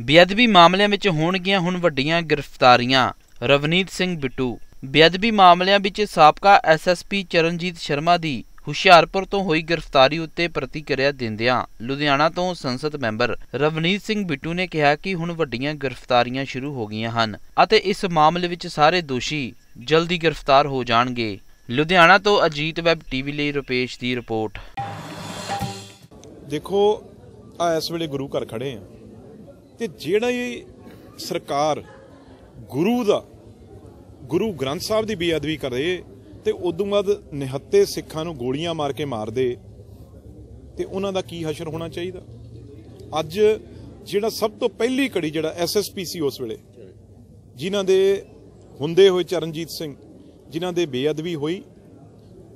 ਬੇਅਦਬੀ ਮਾਮਲਿਆਂ ਵਿੱਚ ਹੋਣਗੀਆਂ ਹੁਣ ਵੱਡੀਆਂ ਗ੍ਰਿਫਤਾਰੀਆਂ। ਰਵਨੀਤ ਸਿੰਘ ਬਿੱਟੂ, ਬੇਅਦਬੀ ਮਾਮਲਿਆਂ ਵਿੱਚ ਸਾਬਕਾ ਐਸਐਸਪੀ ਚਰਨਜੀਤ ਸ਼ਰਮਾ ਦੀ ਹੁਸ਼ਿਆਰਪੁਰ ਤੋਂ ਹੋਈ ਗ੍ਰਿਫਤਾਰੀ ਉੱਤੇ ਪ੍ਰਤੀਕਿਰਿਆ ਦਿੰਦਿਆਂ ਲੁਧਿਆਣਾ ਤੋਂ ਸੰਸਦ ਮੈਂਬਰ ਰਵਨੀਤ ਸਿੰਘ ਬਿੱਟੂ ਨੇ ਕਿਹਾ ਕਿ ਹੁਣ ਵੱਡੀਆਂ ਗ੍ਰਿਫਤਾਰੀਆਂ ਸ਼ੁਰੂ ਹੋ ਗਈਆਂ ਹਨ ਅਤੇ ਇਸ ਮਾਮਲੇ ਵਿੱਚ ਸਾਰੇ ਦੋਸ਼ੀ ਜਲਦੀ ਗ੍ਰਿਫਤਾਰ ਹੋ ਜਾਣਗੇ। ਲੁਧਿਆਣਾ ਤੋਂ ਅਜੀਤ ਵੈਬ ਟੀਵੀ ਲਈ ਰੁਪੇਸ਼ ਦੀ ਰਿਪੋਰਟ। ਦੇਖੋ, ਆ ਇਸ ਵੇਲੇ ਗੁਰੂ ਘਰ ਖੜੇ ਆ। ਤੇ ਜਿਹੜਾ ਇਹ ਸਰਕਾਰ ਗੁਰੂ ਦਾ, ਗੁਰੂ ਗ੍ਰੰਥ ਸਾਹਿਬ ਦੀ ਬੇਅਦਬੀ ਕਰੇ ਤੇ ਉਦੋਂ ਬਾਅਦ ਨਿਹੱਤੇ ਸਿੱਖਾਂ ਨੂੰ ਗੋਲੀਆਂ ਮਾਰ ਕੇ ਮਾਰ ਦੇ, ਤੇ ਉਹਨਾਂ ਦਾ ਕੀ ਹਸ਼ਰ ਹੋਣਾ ਚਾਹੀਦਾ? ਅੱਜ ਜਿਹੜਾ ਸਭ ਤੋਂ ਪਹਿਲੀ ਕੜੀ ਜਿਹੜਾ ਐਸਐਸਪੀ ਸੀ ਉਸ ਵੇਲੇ, ਜਿਨ੍ਹਾਂ ਦੇ ਹੁੰਦੇ ਹੋਏ ਚਰਨਜੀਤ ਸਿੰਘ, ਜਿਨ੍ਹਾਂ ਦੇ ਬੇਅਦਬੀ ਹੋਈ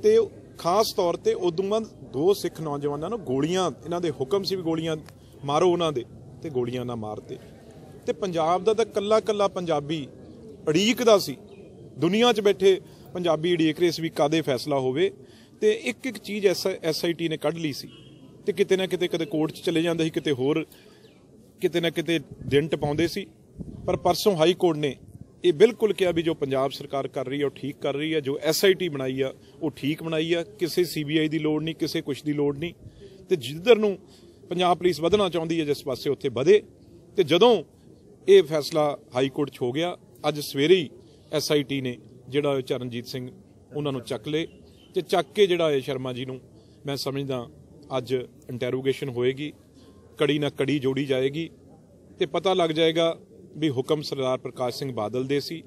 ਤੇ ਖਾਸ ਤੌਰ ਤੇ ਉਦੋਂ ਬਾਅਦ ਦੋ ਸਿੱਖ ਨੌਜਵਾਨਾਂ ਨੂੰ ਗੋਲੀਆਂ, ਇਹਨਾਂ ਦੇ ਹੁਕਮ ਸੀ ਵੀ ਗੋਲੀਆਂ ਮਾਰੋ ਉਹਨਾਂ ਦੇ। ਤੇ ਗੋਲੀਆਂ ਨਾ ਮਾਰਤੇ ਤੇ ਪੰਜਾਬ ਦਾ ਤਾਂ ਕੱਲਾ ਕੱਲਾ ਪੰਜਾਬੀ ਅੜੀਕਦਾ ਸੀ। ਦੁਨੀਆ 'ਚ ਬੈਠੇ ਪੰਜਾਬੀ ਅੜੀਕ ਰਹੇ ਸੀ ਵੀ ਕਾਦੇ ਫੈਸਲਾ ਹੋਵੇ। ਤੇ ਇੱਕ ਇੱਕ ਚੀਜ਼ ਐਸਆਈਟੀ ਨੇ ਕੱਢ ਲਈ ਸੀ। ਤੇ ਕਿਤੇ ਨਾ ਕਿਤੇ ਕਦੇ ਕੋਰਟ 'ਚ ਚਲੇ ਜਾਂਦੇ ਸੀ, ਕਿਤੇ ਹੋਰ ਕਿਤੇ ਨਾ ਕਿਤੇ ਦਿਨ ਟਪਾਉਂਦੇ ਸੀ। ਪਰ ਪਰਸੋਂ ਹਾਈ ਕੋਰਟ ਨੇ ਇਹ ਬਿਲਕੁਲ ਕਿਹਾ ਵੀ ਜੋ ਪੰਜਾਬ ਸਰਕਾਰ ਕਰ ਰਹੀ ਹੈ ਉਹ ਠੀਕ ਕਰ ਰਹੀ ਹੈ ਜੋ ਐਸਆਈਟੀ ਬਣਾਈ ਆ, ਉਹ ਠੀਕ ਬਣਾਈ ਆ। ਕਿਸੇ ਸੀਬੀਆਈ ਦੀ ਲੋੜ ਨਹੀਂ, ਕਿਸੇ ਕੁਛ ਦੀ ਲੋੜ ਨਹੀਂ। ਤੇ ਜਿੱਧਰ ਨੂੰ ਪੰਜਾਬ ਪੁਲਿਸ ਵਧਣਾ ਚਾਹੁੰਦੀ ਹੈ, ਜਿਸ ਪਾਸੇ ਉੱਥੇ ਵਧੇ। ਤੇ ਜਦੋਂ ਇਹ ਫੈਸਲਾ ਹਾਈ ਕੋਰਟ 'ਚ ਹੋ ਗਿਆ, ਅੱਜ ਸਵੇਰੇ ਹੀ ਐਸਆਈਟੀ ਨੇ ਜਿਹੜਾ ਚਰਨਜੀਤ ਸਿੰਘ, ਉਹਨਾਂ ਨੂੰ ਚੱਕ ਲੇ ਤੇ ਚੱਕ ਕੇ ਜਿਹੜਾ ਇਹ ਸ਼ਰਮਾ ਜੀ ਨੂੰ ਮੈਂ ਸਮਝਦਾ ਅੱਜ ਇੰਟਰੋਗੇਸ਼ਨ ਹੋਏਗੀ, ਕੜੀ ਨਾ ਕੜੀ ਜੋੜੀ ਜਾਏਗੀ। ਤੇ ਪਤਾ ਲੱਗ ਜਾਏਗਾ ਵੀ ਹੁਕਮ ਸਰਦਾਰ ਪ੍ਰਕਾਸ਼ ਸਿੰਘ ਬਾਦਲ ਦੇ ਸੀ,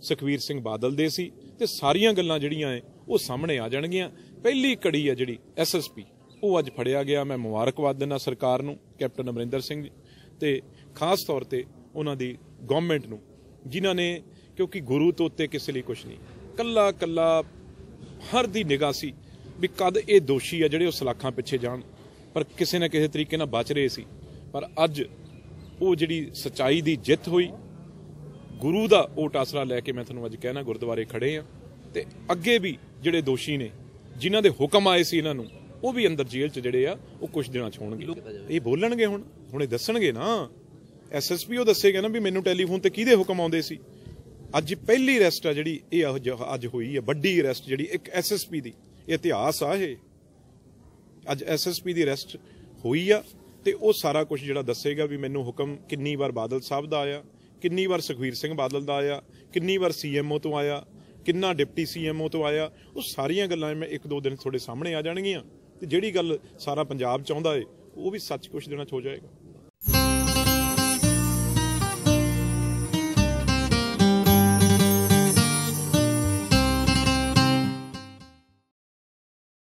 ਸੁਖਵੀਰ ਸਿੰਘ ਬਾਦਲ ਦੇ ਸੀ। ਤੇ ਸਾਰੀਆਂ ਗੱਲਾਂ ਜਿਹੜੀਆਂ ਐ, ਉਹ ਸਾਹਮਣੇ ਆ ਜਾਣਗੀਆਂ। ਪਹਿਲੀ ਕੜੀ ਹੈ ਜਿਹੜੀ ਐਸਐਸਪੀ ਉਹ ਅੱਜ ਫੜਿਆ ਗਿਆ। ਮੈਂ ਮੁਬਾਰਕਬਾਦ ਦਿੰਦਾ ਸਰਕਾਰ ਨੂੰ, ਕੈਪਟਨ ਅਮਰਿੰਦਰ ਸਿੰਘ ਜੀ। ਤੇ ਖਾਸ ਤੌਰ ਤੇ ਉਹਨਾਂ ਦੀ ਗਵਰਨਮੈਂਟ ਨੂੰ, ਜਿਨ੍ਹਾਂ ਨੇ ਕਿਉਂਕਿ ਗੁਰੂ ਤੋਂ ਉੱਤੇ ਕਿਸੇ ਲਈ ਕੁਝ ਨਹੀਂ। ਕੱਲਾ ਕੱਲਾ ਹਰ ਦੀ ਨਿਗਾਹ ਸੀ ਵੀ ਕਦ ਇਹ ਦੋਸ਼ੀ ਆ ਜਿਹੜੇ ਉਹ ਸਲਾਖਾਂ ਪਿੱਛੇ ਜਾਣ। ਪਰ ਕਿਸੇ ਨਾ ਕਿਸੇ ਤਰੀਕੇ ਨਾਲ ਬਚ ਰਹੇ ਸੀ। ਪਰ ਅੱਜ ਉਹ ਜਿਹੜੀ ਸਚਾਈ ਦੀ ਜਿੱਤ ਹੋਈ, ਗੁਰੂ ਦਾ ਓਟ ਆਸਰਾ ਲੈ ਕੇ ਮੈਂ ਤੁਹਾਨੂੰ ਅੱਜ ਕਹਿਣਾ, ਗੁਰਦੁਆਰੇ ਖੜੇ ਆ ਤੇ ਅੱਗੇ ਵੀ ਜਿਹੜੇ ਦੋਸ਼ੀ ਨੇ, ਜਿਨ੍ਹਾਂ ਦੇ ਹੁਕਮ ਆਏ ਸੀ ਇਹਨਾਂ ਨੂੰ ਉਹ ਵੀ ਅੰਦਰ ਜੇਲ੍ਹ 'ਚ ਜਿਹੜੇ ਆ, ਉਹ ਕੁਝ ਦਿਨਾਂ 'ਚ ਹੋਣਗੇ। ਇਹ ਬੋਲਣਗੇ ਹੁਣ ਹੁਣ ਇਹ ਦੱਸਣਗੇ ਨਾ। ਐਸਐਸਪੀ ਉਹ ਦੱਸੇਗਾ ਨਾ ਵੀ ਮੈਨੂੰ ਟੈਲੀਫੋਨ ਤੇ ਕਿਹਦੇ ਹੁਕਮ ਆਉਂਦੇ ਸੀ? ਅੱਜ ਪਹਿਲੀ ਅਰੈਸਟ ਆ ਜਿਹੜੀ, ਇਹ ਅੱਜ ਹੋਈ ਹੈ ਵੱਡੀ ਅਰੈਸਟ ਜਿਹੜੀ, ਇੱਕ ਐਸਐਸਪੀ ਦੀ। ਇਤਿਹਾਸ ਆ ਇਹ। ਅੱਜ ਐਸਐਸਪੀ ਦੀ ਅਰੈਸਟ ਹੋਈ ਆ ਤੇ ਉਹ ਸਾਰਾ ਕੁਝ ਜਿਹੜਾ ਦੱਸੇਗਾ ਵੀ ਮੈਨੂੰ ਹੁਕਮ ਕਿੰਨੀ ਵਾਰ ਬਾਦਲ ਸਾਹਿਬ ਦਾ ਆਇਆ, ਕਿੰਨੀ ਵਾਰ ਸੁਖਵੀਰ ਸਿੰਘ ਬਾਦਲ ਦਾ ਆਇਆ, ਕਿੰਨੀ ਵਾਰ ਸੀਐਮਓ ਤੋਂ ਆਇਆ, ਕਿੰਨਾ ਡਿਪਟੀ ਸੀਐਮਓ ਤੋਂ ਆਇਆ, ਉਹ ਸਾਰੀਆਂ ਗੱਲਾਂ ਮੈਂ ਇੱਕ ਦੋ ਦਿਨ ਤੁਹਾਡੇ ਸਾਹਮਣੇ ਆ ਜਾਣਗੀਆਂ। ਤੇ ਜਿਹੜੀ ਗੱਲ ਸਾਰਾ ਪੰਜਾਬ ਚਾਹੁੰਦਾ ਏ, ਉਹ ਵੀ ਸੱਚ ਕੁਛ ਦਿਨਾਂ ਚ ਹੋ ਜਾਏਗਾ।